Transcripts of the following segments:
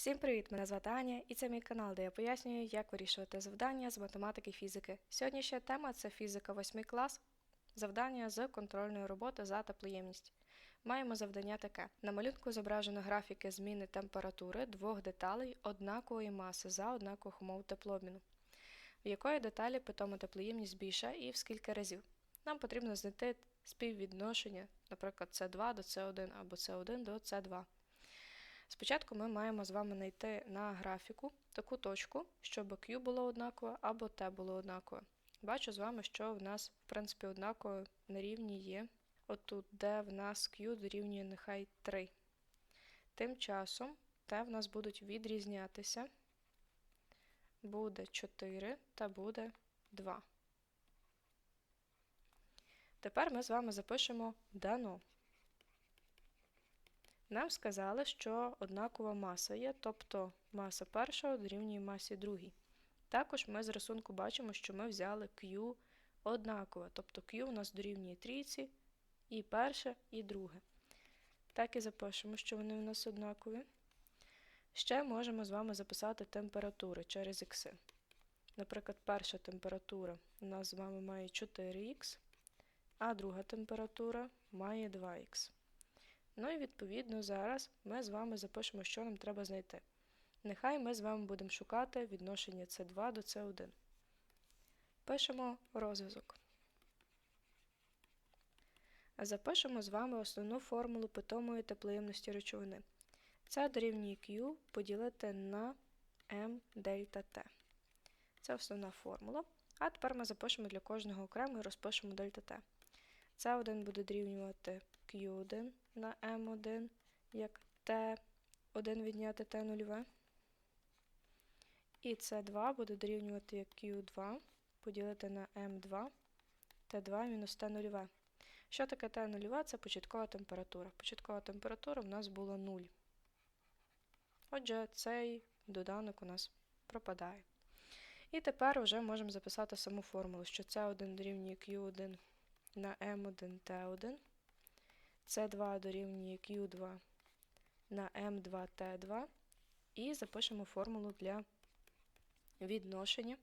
Всім привіт! Мене звати Аня, і це мій канал, де я пояснюю, як вирішувати завдання з математики і фізики. Сьогоднішня тема це фізика 8 клас, завдання з контрольної роботи за теплоємність. Маємо завдання таке: на малюнку зображено графіки зміни температури двох деталей однакової маси за однакових умов теплообміну. В якої деталі питома теплоємність більша і в скільки разів. Нам потрібно знайти співвідношення, наприклад, С2 до С1 або С1 до С2. Спочатку ми маємо з вами знайти на графіку таку точку, щоб Q було однакове або T було однакове. Бачу з вами, що в нас, в принципі, однаково на рівні є отут, де в нас Q дорівнює нехай 3. Тим часом T в нас будуть відрізнятися. Буде 4 та буде 2. Тепер ми з вами запишемо дано. Нам сказали, що однакова маса є, тобто маса першого дорівнює масі другій. Також ми з рисунку бачимо, що ми взяли Q однакове, тобто Q у нас дорівнює трійці, і перше, і друге. Так і запишемо, що вони у нас однакові. Ще можемо з вами записати температури через ікси. Наприклад, перша температура у нас з вами має 4х, а друга температура має 2х. Ну і відповідно зараз ми з вами запишемо, що нам треба знайти. Нехай ми з вами будемо шукати відношення С2 до С1. Пишемо розв'язок. Запишемо з вами основну формулу питомої теплоємності речовини. Це дорівнює Q поділити на m дельта T. Це основна формула. А тепер ми запишемо для кожного окремо і розпишемо дельта T. С1 буде дорівнювати Q1 на m1, як T1 відняти T0. І С2 буде дорівнювати як Q2 поділити на m2 Т2 мінус Т0. Що таке Т0? Це початкова температура. Початкова температура в нас була 0. Отже, цей доданок у нас пропадає. І тепер вже можемо записати саму формулу, що С1 дорівнює Q1 на m1 Т1. С2 дорівнює Q2 на m2 Т2 і запишемо формулу для відношення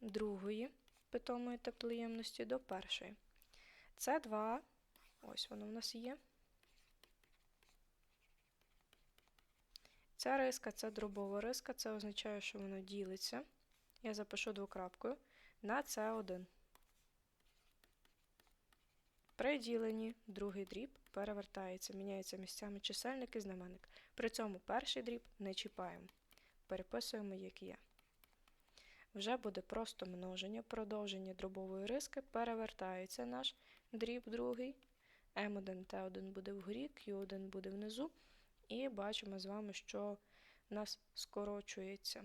другої питомої теплоємності до першої. С2, ось воно в нас є. Ця риска це дробова риска, це означає, що воно ділиться. Я запишу двокрапкою на С1. При діленні другий дріб перевертається, міняються місцями чисельник і знаменник. При цьому перший дріб не чіпаємо. Переписуємо, як є. Вже буде просто множення, продовження дробової риски, перевертається наш дріб другий. М1 Т1 буде вгорі, Q1 буде внизу. І бачимо з вами, що в нас скорочується.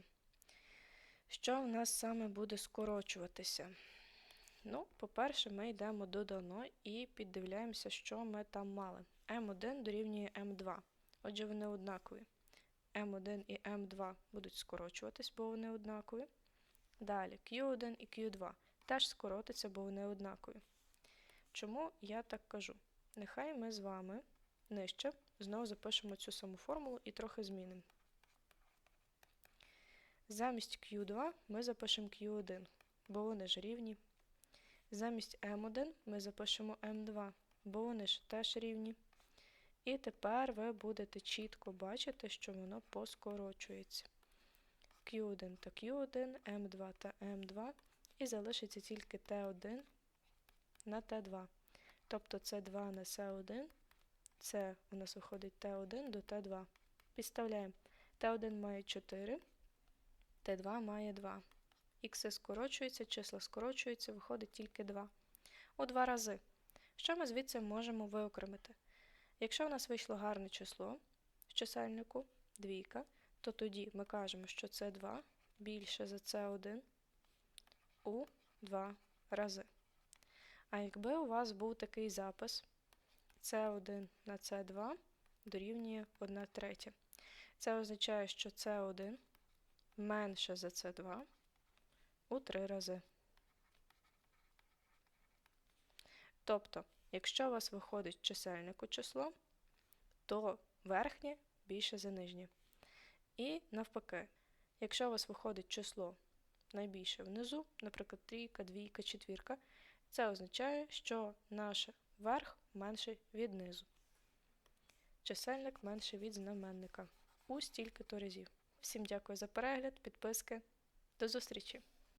Що в нас саме буде скорочуватися? Ну, по-перше, ми йдемо до дано і піддивляємося, що ми там мали. М1 дорівнює М2. Отже, вони однакові. М1 і М2 будуть скорочуватись, бо вони однакові. Далі Q1 і Q2 теж скоротиться, бо вони однакові. Чому я так кажу? Нехай ми з вами нижче знову запишемо цю саму формулу і трохи змінимо. Замість Q2 ми запишемо Q1, бо вони ж рівні. Замість m1 ми запишемо m2, бо вони ж теж рівні. І тепер ви будете чітко бачити, що воно поскорочується. Q1 та Q1, m2 та m2, і залишиться тільки T1 на T2. Тобто C2 на C1, це у нас виходить T1 до T2. Підставляємо. T1 має 4, T2 має 2. Ікси скорочуються, числа скорочуються, виходить тільки 2. У два рази. Що ми звідси можемо виокремити? Якщо у нас вийшло гарне число в чисельнику, двійка, то тоді ми кажемо, що це 2 більше за це 1 у 2 рази. А якби у вас був такий запис С1 на С2 дорівнює 1 третя. Це означає, що С1 менше за С2 у 3 рази. Тобто, якщо у вас виходить чисельнику число, то верхнє більше за нижнє. І навпаки, якщо у вас виходить число найбільше внизу, наприклад, трійка, двійка, четвірка, це означає, що наш верх менший від низу. Чисельник менший від знаменника у стільки-то разів. Всім дякую за перегляд, підписки. До зустрічі!